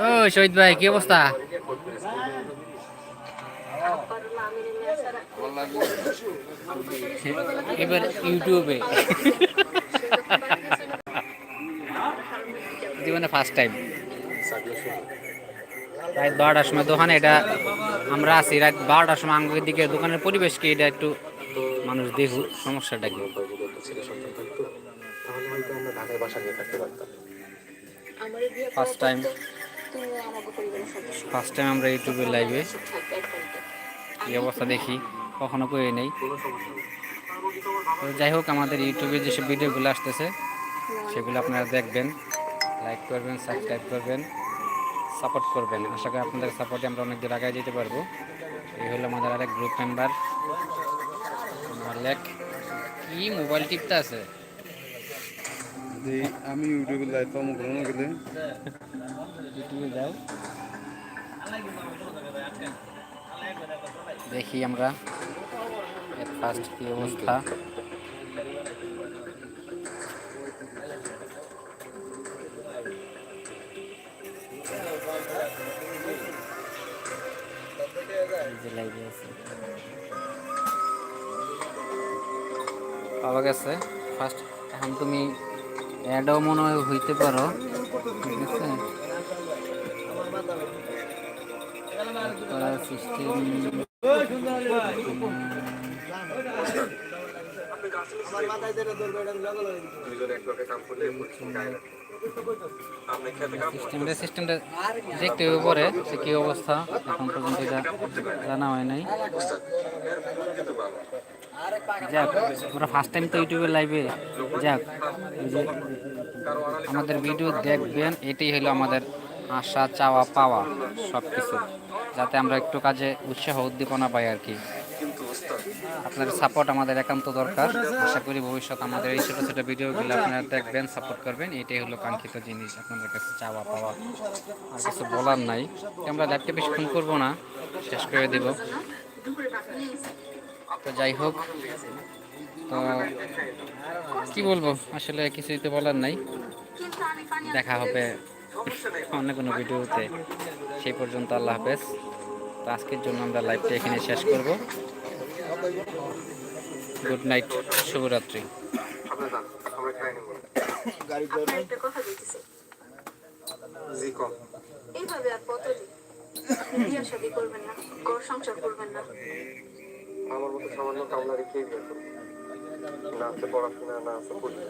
ও শহীদ ভাই কি অবস্থা? এবার ইউটিউবে। জীবনে ফার্স্ট টাইম রাত বারোটার সময় দোকানে এটা আমরা আছি রাত বারোটার সময় আঙ্গুর দিকে দোকানের পরিবেশকে এটা একটু মানুষ দেখুক সমস্যাটা কি? ফার্স্ট টাইম ফার্স্ট টাইম আমরা ইউটিউবে লাইভে এই অবস্থা দেখি, কখনো করে নেই। যাই হোক, আমাদের ইউটিউবে যেসব ভিডিওগুলো আসতেছে, সেগুলো আপনারা দেখবেন লাইক করবেন সাবস্ক্রাইব করবেন সাপোর্ট করবেন। আশা করি আপনাদের সাপোর্টে আমরা অনেক দূর আগায় যেতে পারব। এই হলো আমাদের আরেক গ্রুপ মেম্বার মালেক কি মোবাইল টিপতে আছে? যে আমি ইউটিউবে লাইভ পাবো কোনো গেলে ইউটিউবে যাও দেখি আমরা। এর ফার্স্ট কি অবস্থা। পাওয়া গেছে। ফার্স্ট এখন তুমি অ্যাডও মনে হয় হইতে পারো। ঠিক আছে সিস্টেম সিস্টেমটা সিস্টেমটা দেখতে হবে পরে যে কী অবস্থা। এখন পর্যন্ত জানা হয় নাই। যাক আমরা ফার্স্ট টাইম তো ইউটিউবে লাইভে যাক আমাদের ভিডিও দেখবেন এটাই হলো আমাদের আশা চাওয়া পাওয়া সব কিছু যাতে আমরা একটু কাজে উৎসাহ উদ্দীপনা পাই আর কি। আপনাদের সাপোর্ট আমাদের একান্ত দরকার। আশা করি ভবিষ্যৎ আমাদের এই ছোটো ছোটো ভিডিওগুলো আপনারা দেখবেন সাপোর্ট করবেন। এটাই হলো কাঙ্ক্ষিত জিনিস আপনাদের কাছে চাওয়া পাওয়া। আর কিছু বলার নাই। আমরা ল্যাপটপ বেশিক্ষণ করব না শেষ করে দেব। তো যাই হোক, তো কি বলব? আসলে কিছুই তো বলার নাই। দেখা হবে অন্য কোনো ভিডিওতে। সেই পর্যন্ত আল্লাহ হাফেজ। তো আজকের জন্য আমরা লাইভটা এখানে শেষ করব। গুড নাইট শুভরাত্রি। এইভাবে আর কতদিন? বিয়ে শাদি করবেন না, ঘর সংসার করবেন না। সামান্য কামলা রেখেই বিয়ে করব না আছে পড়াশোনা না আছে পরিচয়